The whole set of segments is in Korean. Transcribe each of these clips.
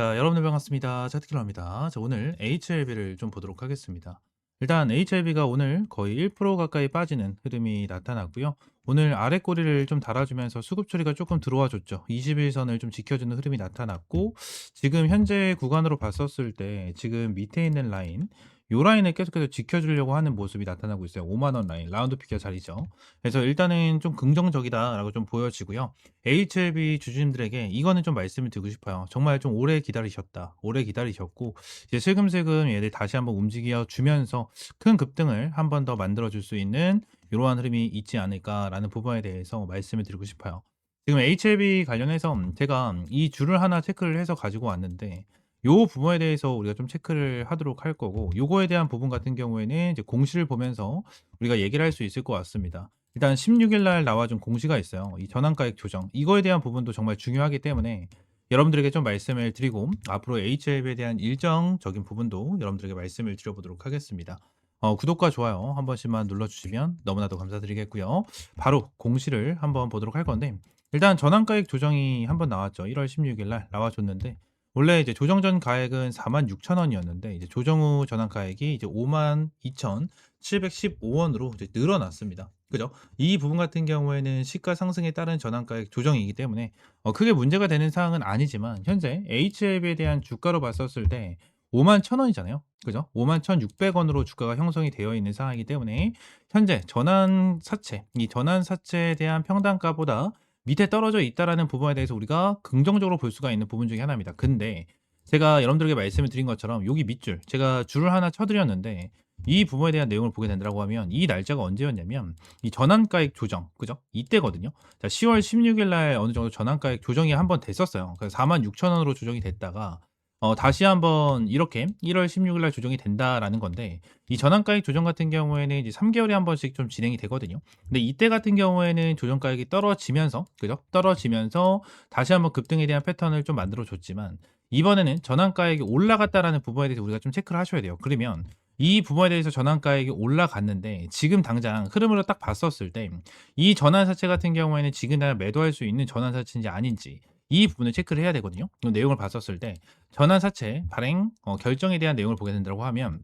자, 여러분들 반갑습니다. 차트킬러입니다. 자, 오늘 HLB를 좀 보도록 하겠습니다. 일단 HLB가 오늘 거의 1% 가까이 빠지는 흐름이 나타났고요. 오늘 아래 꼬리를 좀 달아주면서 수급 처리가 조금 들어와 줬죠. 21선을 좀 지켜주는 흐름이 나타났고 지금 현재 구간으로 봤었을 때 지금 밑에 있는 라인 요 라인을 계속해서 지켜주려고 하는 모습이 나타나고 있어요. 5만 원 라인 라운드 피겨 자리죠. 그래서 일단은 좀 긍정적이다라고 좀 보여지고요. HLB 주주님들에게 이거는 좀 말씀을 드리고 싶어요. 정말 좀 오래 기다리셨다. 오래 기다리셨고 이제 슬금슬금 얘들 다시 한번 움직여 주면서 큰 급등을 한 번 더 만들어 줄 수 있는 이러한 흐름이 있지 않을까라는 부분에 대해서 말씀을 드리고 싶어요. 지금 HLB 관련해서 제가 이 줄을 하나 체크를 해서 가지고 왔는데 요 부분에 대해서 우리가 좀 체크를 하도록 할 거고 요거에 대한 부분 같은 경우에는 이제 공시를 보면서 우리가 얘기를 할 수 있을 것 같습니다. 일단 16일 날 나와준 공시가 있어요. 이 전환가액 조정 이거에 대한 부분도 정말 중요하기 때문에 여러분들에게 좀 말씀을 드리고 앞으로 HLB에 대한 일정적인 부분도 여러분들에게 말씀을 드려보도록 하겠습니다. 어, 구독과 좋아요 한 번씩만 눌러주시면 너무나도 감사드리겠고요. 바로 공시를 한번 보도록 할 건데 일단 전환가액 조정이 한번 나왔죠. 1월 16일 날 나와줬는데 원래 이제 조정 전 가액은 46,000원이었는데 이제 조정 후 전환 가액이 이제 52,715원으로 이제 늘어났습니다. 그죠? 이 부분 같은 경우에는 시가 상승에 따른 전환 가액 조정이기 때문에 어, 크게 문제가 되는 사항은 아니지만 현재 HLB에 대한 주가로 봤었을 때 5만 1,000원이잖아요. 그죠? 5만 1,600원으로 주가가 형성이 되어 있는 상황이기 때문에 현재 전환 사채, 이 전환 사채에 대한 평단가보다 밑에 떨어져 있다라는 부분에 대해서 우리가 긍정적으로 볼 수가 있는 부분 중에 하나입니다. 근데 제가 여러분들에게 말씀을 드린 것처럼 여기 밑줄 제가 줄을 하나 쳐드렸는데 이 부분에 대한 내용을 보게 된다고 하면 이 날짜가 언제였냐면 이 전환가액 조정 그죠? 이때거든요. 자 10월 16일 날 어느 정도 전환가액 조정이 한 번 됐었어요. 그래서 4만 6천 원으로 조정이 됐다가 어, 다시 한번 이렇게 1월 16일 날 조정이 된다라는 건데 이 전환가액 조정 같은 경우에는 이제 3개월에 한 번씩 좀 진행이 되거든요. 근데 이때 같은 경우에는 조정가액이 떨어지면서 그죠? 떨어지면서 다시 한번 급등에 대한 패턴을 좀 만들어 줬지만 이번에는 전환가액이 올라갔다라는 부분에 대해서 우리가 좀 체크를 하셔야 돼요. 그러면 이 부분에 대해서 전환가액이 올라갔는데 지금 당장 흐름으로 딱 봤었을 때 이 전환사채 같은 경우에는 지금 날 매도할 수 있는 전환사채인지 아닌지 이 부분을 체크를 해야 되거든요. 이 내용을 봤었을 때 전환 사채 발행 어, 결정에 대한 내용을 보게 된다고 하면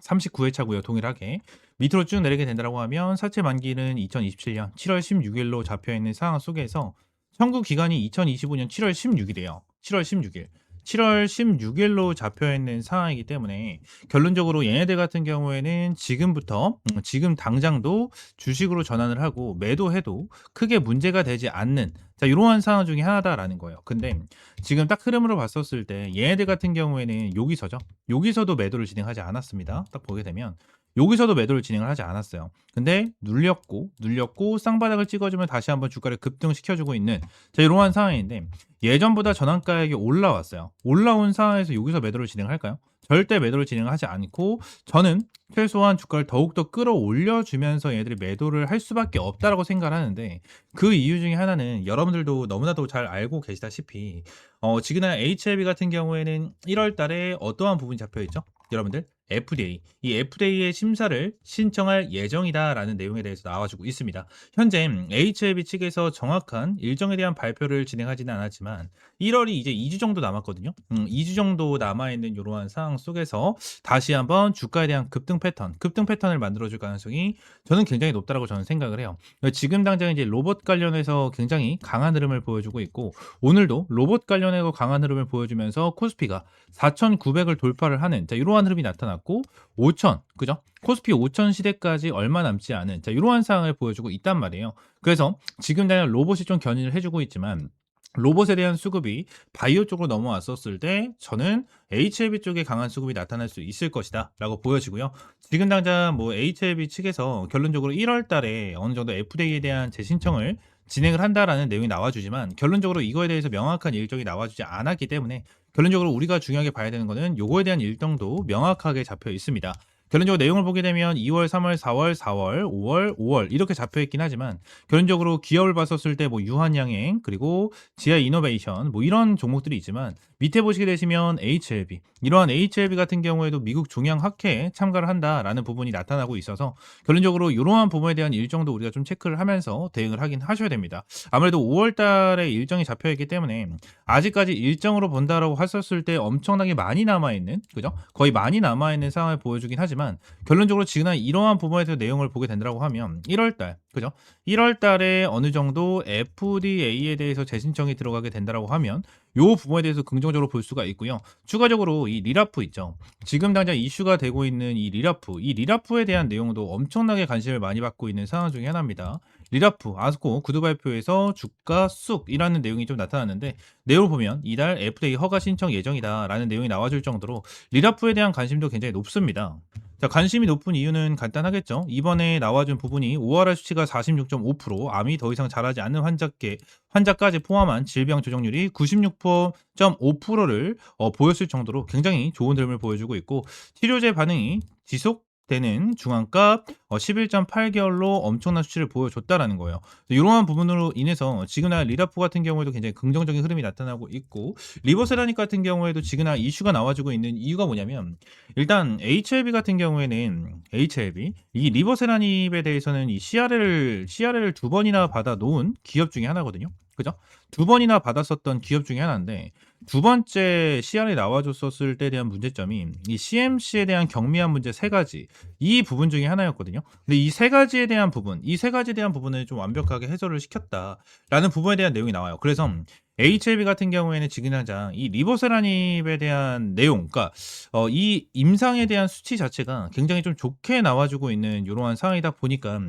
39회차고요. 동일하게 밑으로 쭉 내리게 된다고 하면 사채 만기는 2027년 7월 16일로 잡혀 있는 상황 속에서 청구 기간이 2025년 7월 16일이에요. 7월 16일. 7월 16일로 잡혀 있는 상황이기 때문에 결론적으로 얘네들 같은 경우에는 지금부터 음, 지금 당장도 주식으로 전환을 하고 매도해도 크게 문제가 되지 않는 자 이러한 상황 중에 하나다라는 거예요. 근데 지금 딱 흐름으로 봤었을 때 얘네들 같은 경우에는 여기서죠. 여기서도 매도를 진행하지 않았습니다. 딱 보게 되면 여기서도 매도를 진행을 하지 않았어요. 근데 눌렸고 눌렸고 쌍바닥을 찍어주면 다시 한번 주가를 급등시켜주고 있는 자 이러한 상황인데 예전보다 전환가액이 올라왔어요. 올라온 상황에서 여기서 매도를 진행할까요? 절대 매도를 진행하지 않고 저는 최소한 주가를 더욱더 끌어올려주면서 얘들이 매도를 할 수밖에 없다라고 생각을 하는데 그 이유 중에 하나는 여러분들도 너무나도 잘 알고 계시다시피 어, 지금은 HLB 같은 경우에는 1월 달에 어떠한 부분이 잡혀 있죠? 여러분들 FDA 이 FDA의 심사를 신청할 예정이다라는 내용에 대해서 나와주고 있습니다. 현재 HLB 측에서 정확한 일정에 대한 발표를 진행하지는 않았지만 1월이 이제 2주 정도 남았거든요. 음, 2주 정도 남아 있는 이러한 상황 속에서 다시 한번 주가에 대한 급등 패턴, 급등 패턴을 만들어줄 가능성이 저는 굉장히 높다라고 저는 생각을 해요. 지금 당장 이제 로봇 관련해서 굉장히 강한 흐름을 보여주고 있고 오늘도 로봇 관련해서 강한 흐름을 보여주면서 코스피가 4,900을 돌파를 하는 자 이러한 흐름이 나타 났고 5,000 그죠? 코스피 5,000 시대까지 얼마 남지 않은 자 이러한 상황을 보여주고 있단 말이에요. 그래서 지금 당장 로봇이 좀 견인을 해주고 있지만 로봇에 대한 수급이 바이오 쪽으로 넘어왔었을 때 저는 HLB 쪽에 강한 수급이 나타날 수 있을 것이다 라고 보여지고요. 지금 당장 뭐 HLB 측에서 결론적으로 1월 달에 어느 정도 FDA에 대한 재신청을 진행을 한다라는 내용이 나와주지만 결론적으로 이거에 대해서 명확한 일정이 나와주지 않았기 때문에 결론적으로 우리가 중요하게 봐야 되는 거는 요거에 대한 일정도 명확하게 잡혀 있습니다. 결론적으로 내용을 보게 되면 2월, 3월, 4월, 4월, 5월, 5월 이렇게 잡혀 있긴 하지만 결론적으로 기업을 봤었을 때 뭐 유한양행 그리고 지하 이노베이션 뭐 이런 종목들이 있지만 밑에 보시게 되시면 HLB 이러한 HLB 같은 경우에도 미국 종양 학회에 참가를 한다라는 부분이 나타나고 있어서 결론적으로 이러한 부분에 대한 일정도 우리가 좀 체크를 하면서 대응을 하긴 하셔야 됩니다. 아무래도 5월 달에 일정이 잡혀 있기 때문에 아직까지 일정으로 본다라고 했었을 때 엄청나게 많이 남아 있는 그죠? 거의 많이 남아 있는 상황을 보여주긴 하지만 결론적으로 지금 이러한 부분에서 내용을 보게 된다고 하면 1월 달 그죠? 1월 달에 어느 정도 FDA에 대해서 재신청이 들어가게 된다라고 하면 요 부분에 대해서 긍정적으로 볼 수가 있고요. 추가적으로 이 리라프 있죠. 지금 당장 이슈가 되고 있는 이 리라프, 이 리라프에 대한 내용도 엄청나게 관심을 많이 받고 있는 상황 중에 하나입니다. 리라프, 아스코 구두 발표에서 주가 쑥이라는 내용이 좀 나타났는데 내용을 보면 이달 FDA 허가 신청 예정이다라는 내용이 나와줄 정도로 리라프에 대한 관심도 굉장히 높습니다. 자, 관심이 높은 이유는 간단하겠죠. 이번에 나와준 부분이 ORR 수치가 46.5%, 암이 더 이상 자라지 않는 환자께 환자까지 포함한 질병 조정률이 96.5%를 어, 보였을 정도로 굉장히 좋은 흐름을 보여주고 있고 치료제 반응이 지속 되는 중앙값 어, 11.8개월로 엄청난 수치를 보여줬다라는 거예요. 이러한 부분으로 인해서 지그나 리라프 같은 경우에도 굉장히 긍정적인 흐름이 나타나고 있고 리버세라닉 같은 경우에도 지그나 이슈가 나와주고 있는 이유가 뭐냐면 일단 HLB 같은 경우에는 HLB 이 리버세라닙에 대해서는 이 CRL을 CRL을 두 번이나 받아 놓은 기업 중에 하나거든요. 그죠? 두 번이나 받았었던 기업 중에 하나인데 두 번째 CR이 나와줬었을 때에 대한 문제점이 이 CMC에 대한 경미한 문제 세 가지 이 부분 중에 하나였거든요. 근데 이 세 가지에 대한 부분, 이 세 가지에 대한 부분을 좀 완벽하게 해소를 시켰다라는 부분에 대한 내용이 나와요. 그래서 HLB 같은 경우에는 지금 당장 이 리보세라닙에 대한 내용, 그러니까 어, 이 임상에 대한 수치 자체가 굉장히 좀 좋게 나와주고 있는 이러한 상황이다 보니까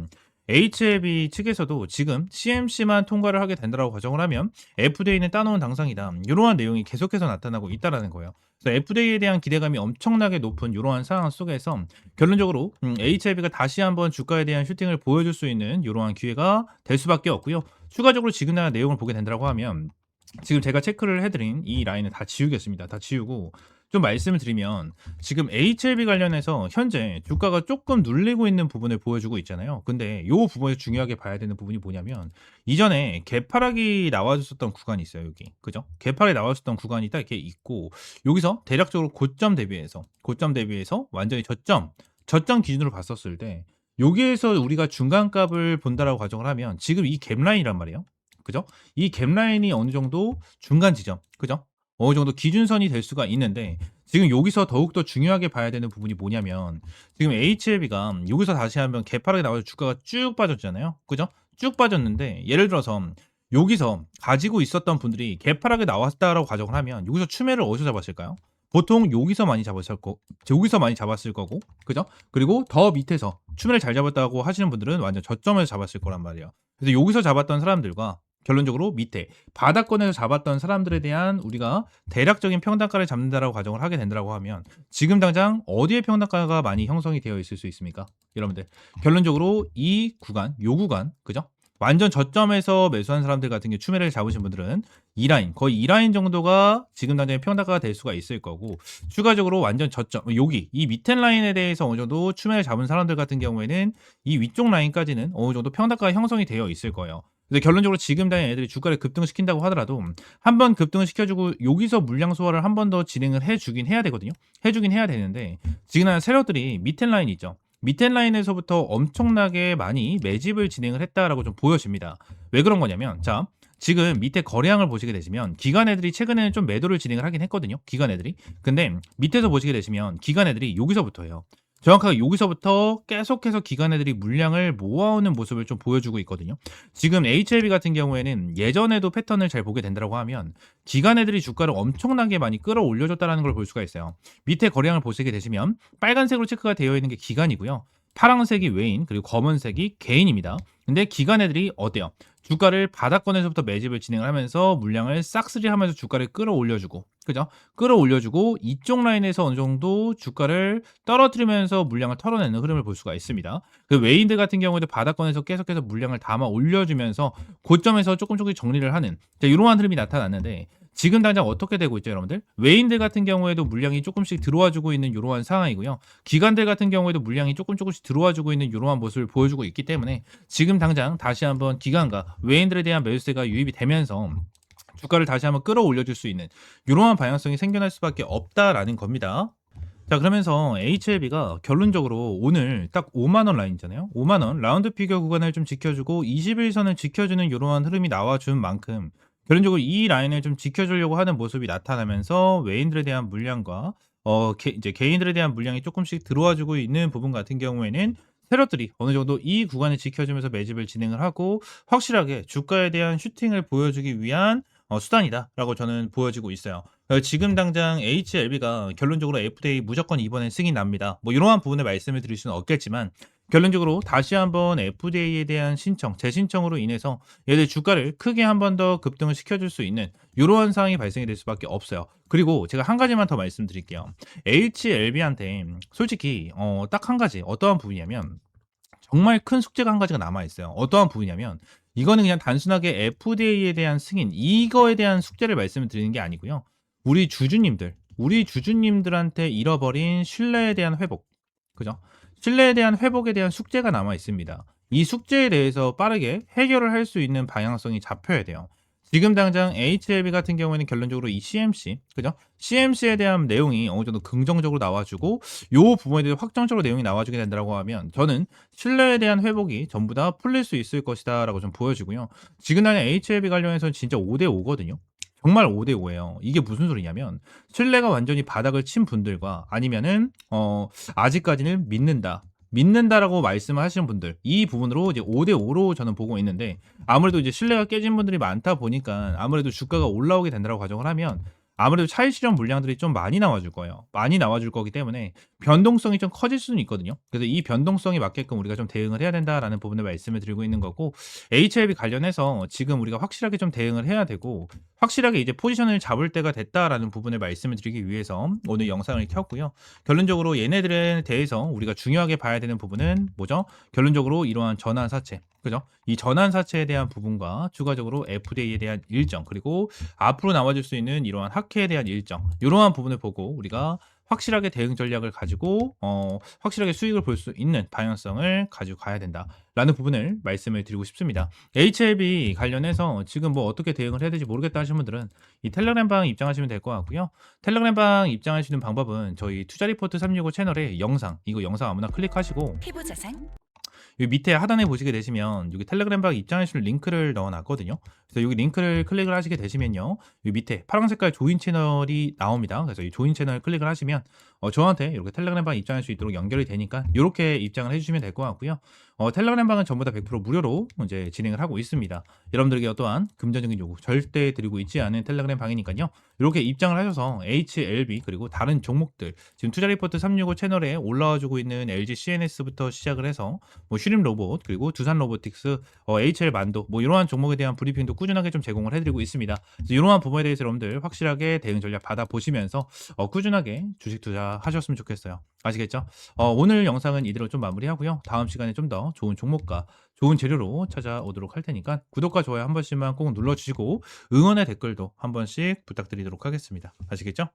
HLB 측에서도 지금 CMC만 통과를 하게 된다라고 가정을 하면 FDA는 따놓은 당상이다. 이러한 내용이 계속해서 나타나고 있다라는 거예요. 그래서 FDA에 대한 기대감이 엄청나게 높은 이러한 상황 속에서 결론적으로 음, HLB가 다시 한번 주가에 대한 슈팅을 보여줄 수 있는 이러한 기회가 될 수밖에 없고요. 추가적으로 지금 나 내용을 보게 된다고 하면 지금 제가 체크를 해드린 이 라인을 다 지우겠습니다. 다 지우고 좀 말씀을 드리면 지금 HLB 관련해서 현재 주가가 조금 눌리고 있는 부분을 보여주고 있잖아요. 근데 이 부분에 중요하게 봐야 되는 부분이 뭐냐면 이전에 개파락이 나와줬었던 구간이 있어요. 여기 그죠? 개파락이 나와줬던 구간이 딱 이렇게 있고 여기서 대략적으로 고점 대비해서 고점 대비해서 완전히 저점 저점 기준으로 봤었을 때 여기에서 우리가 중간값을 본다라고 가정을 하면 지금 이 갭라인이란 말이에요. 그죠? 이 갭라인이 어느 정도 중간 지점, 그죠? 어느 정도 기준선이 될 수가 있는데 지금 여기서 더욱더 중요하게 봐야 되는 부분이 뭐냐면 지금 HLB가 여기서 다시 한번 개파락이 나와서 주가가 쭉 빠졌잖아요. 그죠? 쭉 빠졌는데 예를 들어서 여기서 가지고 있었던 분들이 개파락이 나왔다라고 가정을 하면 여기서 추매를 어디서 잡았을까요? 보통 여기서 많이 잡았을 거, 여기서 많이 잡았을 거고, 그죠? 그리고 더 밑에서 추매를 잘 잡았다고 하시는 분들은 완전 저점에서 잡았을 거란 말이에요. 그래서 여기서 잡았던 사람들과 결론적으로 밑에 바닥권에서 잡았던 사람들에 대한 우리가 대략적인 평단가를 잡는다라고 가정을 하게 된다고 하면 지금 당장 어디에 평단가가 많이 형성이 되어 있을 수 있습니까? 여러분들 결론적으로 이 구간, 요 구간, 그죠? 완전 저점에서 매수한 사람들 같은 경우 추매를 잡으신 분들은 이 라인 거의 이 라인 정도가 지금 당장의 평단가가 될 수가 있을 거고 추가적으로 완전 저점 여기 이 밑에 라인에 대해서 어느 정도 추매를 잡은 사람들 같은 경우에는 이 위쪽 라인까지는 어느 정도 평단가가 형성이 되어 있을 거예요. 근데 결론적으로 지금 당연 애들이 주가를 급등시킨다고 하더라도 한 번 급등을 시켜주고 여기서 물량 소화를 한 번 더 진행을 해주긴 해야 되거든요. 해주긴 해야 되는데 지금 세력들이 밑에 라인 있죠. 밑에 라인에서부터 엄청나게 많이 매집을 진행을 했다라고 좀 보여집니다. 왜 그런 거냐면 자 지금 밑에 거래량을 보시게 되시면 기관 애들이 최근에는 좀 매도를 진행을 하긴 했거든요. 기관 애들이. 근데 밑에서 보시게 되시면 기관 애들이 여기서부터예요. 정확하게 여기서부터 계속해서 기관 애들이 물량을 모아오는 모습을 좀 보여주고 있거든요. 지금 HLB 같은 경우에는 예전에도 패턴을 잘 보게 된다고 하면 기관 애들이 주가를 엄청나게 많이 끌어올려줬다는 걸 볼 수가 있어요. 밑에 거래량을 보시게 되시면 빨간색으로 체크가 되어 있는 게 기관이고요. 파란색이 외인 그리고 검은색이 개인입니다. 근데 기관 애들이 어때요? 주가를 바닥권에서부터 매집을 진행을 하면서 물량을 싹쓸이 하면서 주가를 끌어올려주고 그죠? 끌어올려주고 이쪽 라인에서 어느 정도 주가를 떨어뜨리면서 물량을 털어내는 흐름을 볼 수가 있습니다. 그 외인들 같은 경우에도 바닥권에서 계속해서 물량을 담아 올려주면서 고점에서 조금 조금 정리를 하는 이러한 흐름이 나타났는데 지금 당장 어떻게 되고 있죠, 여러분들? 외인들 같은 경우에도 물량이 조금씩 들어와주고 있는 이러한 상황이고요. 기관들 같은 경우에도 물량이 조금 조금씩 들어와주고 있는 이러한 모습을 보여주고 있기 때문에 지금 당장 다시 한번 기관과 외인들에 대한 매수세가 유입이 되면서 주가를 다시 한번 끌어올려줄 수 있는 이러한 방향성이 생겨날 수밖에 없다라는 겁니다. 자 그러면서 HLB가 결론적으로 오늘 딱 5만원 라인이잖아요 5만원 라운드 피겨 구간을 좀 지켜주고 21선을 지켜주는 이러한 흐름이 나와준 만큼 결론적으로 이 라인을 좀 지켜주려고 하는 모습이 나타나면서 외인들에 대한 물량과 어 개 이제 개인들에 대한 물량이 쪼끔씩 들어와 주고 있는 부분 같은 경우에는 세력들이 어느 정도 이 구간을 지켜주면서 매집을 진행을 하고 확실하게 주가에 대한 슈팅을 보여주기 위한 어 수단이다라고 저는 보여지고 있어요. 어 지금 당장 HLB가 결론적으로 FDA 무조건 이번엔 승인 납니다. 뭐 이러한 부분을 말씀을 드릴 수는 없겠지만 결론적으로 다시 한번 FDA에 대한 신청, 재신청으로 인해서 얘들 주가를 크게 한 번 더 급등을 시켜줄 수 있는 요러한 상황이 발생이 될 수밖에 없어요. 그리고 제가 한 가지만 더 말씀드릴게요. HLB한테 솔직히 어 딱 한 가지 어떠한 부분이냐면 정말 큰 숙제가 한 가지가 남아 있어요. 어떠한 부분이냐면 이거는 그냥 단순하게 FDA에 대한 승인 이거에 대한 숙제를 말씀을 드리는 게 아니고요. 우리 주주님들, 우리 주주님들한테 잃어버린 신뢰에 대한 회복. 그죠? 신뢰에 대한 회복에 대한 숙제가 남아 있습니다. 이 숙제에 대해서 빠르게 해결을 할 수 있는 방향성이 잡혀야 돼요. 지금 당장 HLB 같은 경우에는 결론적으로 이 CMC, 그죠? CMC에 대한 내용이 어느 정도 긍정적으로 나와주고 요 부분에 대해 확정적으로 내용이 나와주게 된다라고 하면 저는 신뢰에 대한 회복이 전부 다 풀릴 수 있을 것이다 라고 좀 보여지고요. 지금 당장 HLB 관련해서는 진짜 5대 5거든요. 정말 5대 5예요. 이게 무슨 소리냐면 신뢰가 완전히 바닥을 친 분들과 아니면은 어 아직까지는 믿는다. 믿는다라고 말씀을 하시는 분들 이 부분으로 이제 5대 5로 저는 보고 있는데 아무래도 이제 신뢰가 깨진 분들이 많다 보니까 아무래도 주가가 올라오게 된다라고 가정을 하면 아무래도 차익 실현 물량들이 좀 많이 나와줄 거예요. 많이 나와줄 거기 때문에 변동성이 좀 커질 수는 있거든요. 그래서 이 변동성에 맞게끔 우리가 좀 대응을 해야 된다라는 부분을 말씀을 드리고 있는 거고 HLB 관련해서 지금 우리가 확실하게 좀 대응을 해야 되고 확실하게 이제 포지션을 잡을 때가 됐다라는 부분을 말씀을 드리기 위해서 오늘 영상을 켰고요. 결론적으로 얘네들에 대해서 우리가 중요하게 봐야 되는 부분은 뭐죠? 결론적으로 이러한 전환 사채 그죠? 이 전환 사채에 대한 부분과 추가적으로 FDA에 대한 일정 그리고 앞으로 나와줄 수 있는 이러한 학회에 대한 일정 이러한 부분을 보고 우리가 확실하게 대응 전략을 가지고 어 확실하게 수익을 볼 수 있는 방향성을 가지고 가야 된다라는 부분을 말씀을 드리고 싶습니다. HLB 관련해서 지금 뭐 어떻게 대응을 해야 될지 모르겠다 하시는 분들은 이 텔레그램 방 입장하시면 될 것 같고요. 텔레그램 방 입장하시는 방법은 저희 투자 리포트 365 채널에 영상 이거 영상 아무나 클릭하시고 피부 자상, 여기 밑에 하단에 보시게 되시면 여기 텔레그램 방 입장하실 링크를 넣어 놨거든요. 그래서 여기 링크를 클릭을 하시게 되시면요. 여기 밑에 파란 색깔 조인 채널이 나옵니다. 그래서 이 조인 채널 클릭을 하시면 어, 저한테 이렇게 텔레그램 방 입장할 수 있도록 연결이 되니까 이렇게 입장을 해주시면 될 것 같고요. 어, 텔레그램 방은 전부 다 100% 무료로 이제 진행을 하고 있습니다. 여러분들에게 어떠한 금전적인 요구 절대 드리고 있지 않은 텔레그램 방이니까요. 이렇게 입장을 하셔서 HLB 그리고 다른 종목들 지금 투자 리포트 365 채널에 올라와주고 있는 LG CNS부터 시작을 해서 뭐 슈림 로봇 그리고 두산 로보틱스 어, HL 만도 뭐 이러한 종목에 대한 브리핑도 꾸준하게 좀 제공을 해드리고 있습니다. 이러한 부분에 대해서 여러분들 확실하게 대응 전략 받아 보시면서 어, 꾸준하게 주식 투자 하셨으면 좋겠어요. 아시겠죠? 어, 오늘 영상은 이대로 좀 마무리하고요. 다음 시간에 좀더 좋은 종목과 좋은 재료로 찾아오도록 할 테니까 구독과 좋아요 한 번씩만 꼭 눌러주시고 응원의 댓글도 한 번씩 부탁드리도록 하겠습니다. 아시겠죠?